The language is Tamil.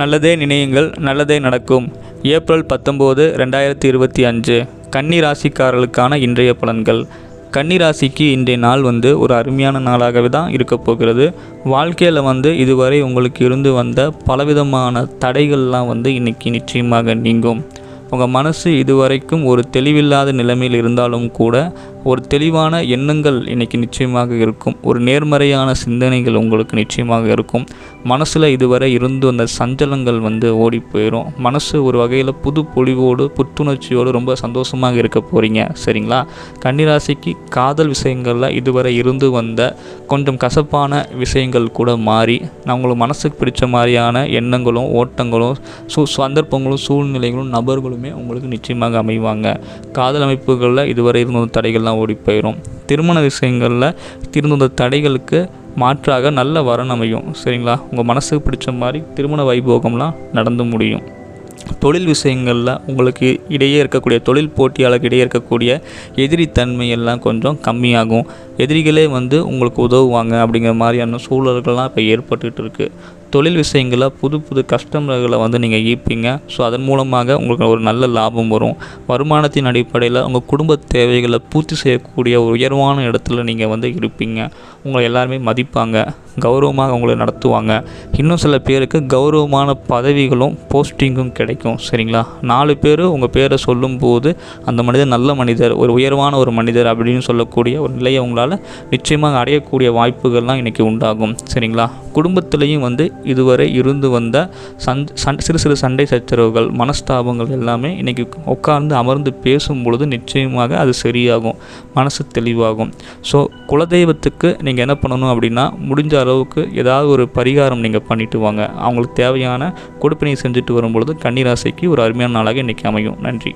நல்லதே நினையுங்கள் நல்லதே நடக்கும். ஏப்ரல் பத்தொம்போது ரெண்டாயிரத்தி இருபத்தி அஞ்சு. கன்னி ராசிக்காரர்களுக்கான இன்றைய பலன்கள். கன்னி ராசிக்கு இன்றைய நாள் வந்து ஒரு அருமையான நாளாகவே தான் இருக்க போகிறது. வாழ்க்கையில் வந்து இதுவரை உங்களுக்கு இருந்து வந்த பலவிதமான தடைகள்லாம் வந்து இன்றைக்கி நிச்சயமாக நீங்கும். உங்கள் மனசு இதுவரைக்கும் ஒரு தெளிவில்லாத நிலைமையில் இருந்தாலும் கூட ஒரு தெளிவான எண்ணங்கள் இன்றைக்கி நிச்சயமாக இருக்கும். ஒரு நேர்மறையான சிந்தனைகள் உங்களுக்கு நிச்சயமாக இருக்கும். மனசில் இதுவரை இருந்து வந்த சஞ்சலங்கள் வந்து ஓடி போயிடும் மனசு ஒரு வகையில் புது பொலிவோடு புத்துணர்ச்சியோடு ரொம்ப சந்தோஷமாக இருக்க போகிறீங்க சரிங்களா? கன்னிராசிக்கு காதல் விஷயங்களில் இதுவரை இருந்து வந்த கொஞ்சம் கசப்பான விஷயங்கள் கூட மாறி நான் மனசுக்கு பிடிச்ச மாதிரியான எண்ணங்களும் ஓட்டங்களும் சூ சந்தர்ப்பங்களும் சூழ்நிலைகளும் நபர்களுமே உங்களுக்கு நிச்சயமாக அமைவாங்க. காதல் அமைப்புகளில் இதுவரை இருந்த தடைகள்லாம் ஓடி போயிடும் திருமண விஷயங்களில் திருந்த தடைகளுக்கு மாற்றாக நல்ல வரன் அமையும். சரிங்களா? உங்கள் மனசுக்கு பிடிச்ச மாதிரி திருமண வைபோகம்லாம் நடந்து முடியும். தொழில் விஷயங்களில் உங்களுக்கு இடையே இருக்கக்கூடிய தொழில் போட்டியாளருக்கு இடையே இருக்கக்கூடிய எதிரித்தன்மை எல்லாம் கொஞ்சம் கம்மியாகும். எதிரிகளே வந்து உங்களுக்கு உதவுவாங்க அப்படிங்கிற மாதிரியான சூழல்கள்லாம் இப்போ ஏற்பட்டுகிட்டு இருக்குது தொழில் விஷயங்களில் புது புது கஸ்டமர்களை வந்து நீங்கள் ஈர்ப்பீங்க. ஸோ அதன் மூலமாக உங்களுக்கு ஒரு நல்ல லாபம் வரும். வருமானத்தின் அடிப்படையில் உங்கள் குடும்ப தேவைகளை பூர்த்தி செய்யக்கூடிய ஒரு உயர்வான இடத்துல நீங்கள் வந்து இருப்பீங்க. உங்களை எல்லாருமே மதிப்பாங்க. கௌரவமாக உங்களை நடத்துவாங்க. இன்னும் சில பேருக்கு கௌரவமான பதவிகளும் போஸ்டிங்கும் கிடைக்கும். சரிங்களா? நாலு பேர் உங்கள் பேரை சொல்லும்போது அந்த மனிதர் நல்ல மனிதர் ஒரு உயர்வான ஒரு மனிதர் அப்படின்னு சொல்லக்கூடிய ஒரு நிலையை உங்களால் நிச்சயமாக அடையக்கூடிய வாய்ப்புகள்லாம் இன்றைக்கி உண்டாகும். சரிங்களா? குடும்பத்துலேயும் வந்து இதுவரை இருந்து வந்த சந் சண் சிறு சிறு சண்டை சச்சரவுகள் மனஸ்தாபங்கள் எல்லாமே இன்றைக்கி உட்கார்ந்து அமர்ந்து பேசும் பொழுது நிச்சயமாக அது சரியாகும் மனசு தெளிவாகும். ஸோ குலதெய்வத்துக்கு நீங்கள் என்ன பண்ணணும் அப்படின்னா முடிஞ்ச அளவுக்கு ஏதாவது ஒரு பரிகாரம் நீங்கள் பண்ணிட்டு வாங்க. அவங்களுக்கு தேவையான கொடுப்பினை செஞ்சுட்டு வரும்பொழுது கன்னிராசிக்கு ஒரு அருமையான நாளாக இன்றைக்கி அமையும். நன்றி.